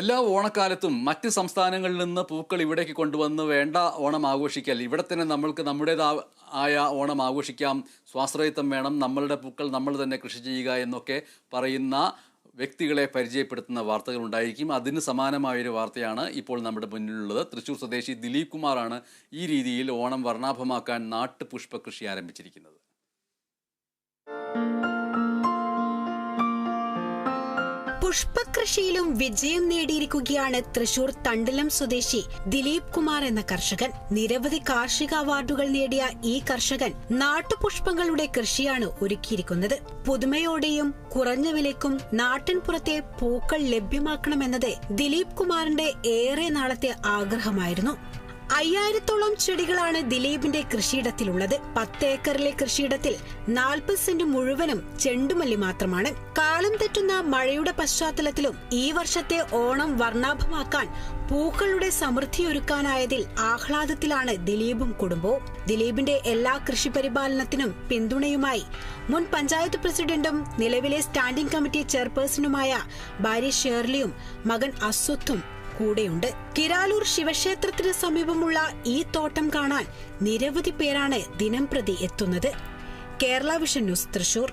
എല്ലാ ഓണക്കാലത്തും മറ്റ് സംസ്ഥാനങ്ങളിൽ നിന്ന് പൂക്കൾ ഇവിടേക്ക് കൊണ്ടുവന്ന് വേണ്ട ഓണം ആഘോഷിക്കൽ. ഇവിടെ തന്നെ നമ്മൾക്ക് നമ്മുടേതാ ആയ ഓണം ആഘോഷിക്കാം. സ്വാശ്രയത്വം വേണം. നമ്മളുടെ പൂക്കൾ നമ്മൾ തന്നെ കൃഷി ചെയ്യുക എന്നൊക്കെ പറയുന്ന വ്യക്തികളെ പരിചയപ്പെടുത്തുന്ന വാർത്തകൾ ഉണ്ടായിരിക്കും. അതിന് സമാനമായൊരു വാർത്തയാണ് ഇപ്പോൾ നമ്മുടെ മുന്നിലുള്ളത്. തൃശ്ശൂർ സ്വദേശി ദിലീപ് കുമാറാണ് ഈ രീതിയിൽ ഓണം വർണാഭമാക്കാൻ നാട്ടുപുഷ്പ കൃഷി ആരംഭിച്ചിരിക്കുന്നത്. പുഷ്പകൃഷിയിലും വിജയം നേടിയിരിക്കുകയാണ് തൃശൂർ തണ്ടലം സ്വദേശി ദിലീപ് കുമാർ എന്ന കർഷകൻ. നിരവധി കാർഷിക അവാർഡുകൾ നേടിയ ഈ കർഷകൻ നാട്ടുപുഷ്പങ്ങളുടെ കൃഷിയാണ് ഒരുക്കിയിരിക്കുന്നത്. പുതുമയോടെയും കുറഞ്ഞ വിലയ്ക്കും നാട്ടിൻപുറത്തെ പൂക്കൾ ലഭ്യമാക്കണമെന്നത് ദിലീപ് കുമാറിന്റെ ഏറെ നാളത്തെ ആഗ്രഹമായിരുന്നു. അയ്യായിരത്തോളം ചെടികളാണ് ദിലീപിന്റെ കൃഷിയിടത്തിലുള്ളത്. പത്ത് ഏക്കറിലെ കൃഷിയിടത്തിൽ നാൽപ്പത് സെന്റ് മുഴുവനും ചെണ്ടുമല്ലി മാത്രമാണ്. കാലം തെറ്റുന്ന മഴയുടെ പശ്ചാത്തലത്തിലും ഈ വർഷത്തെ ഓണം വർണാഭമാക്കാൻ പൂക്കളുടെ സമൃദ്ധി സമൃദ്ധിയൊരുക്കാനായതിൽ ആഹ്ലാദത്തിലാണ് ദിലീപും കുടുംബവും. ദിലീപിന്റെ എല്ലാ കൃഷി പരിപാലനത്തിനും പിന്തുണയുമായി മുൻ പഞ്ചായത്ത് പ്രസിഡന്റും നിലവിലെ സ്റ്റാൻഡിംഗ് കമ്മിറ്റി ചെയർപേഴ്സണുമായ ഭാര്യ ഷേർലിയും മകൻ അസ്വത്തും കൂടെയുണ്ട്. കിരാലൂർ ശിവക്ഷേത്രത്തിന് സമീപമുള്ള ഈ തോട്ടം കാണാൻ നിരവധി പേരാണ് ദിനം പ്രതി എത്തുന്നത്. Kerala vision news Thrissur.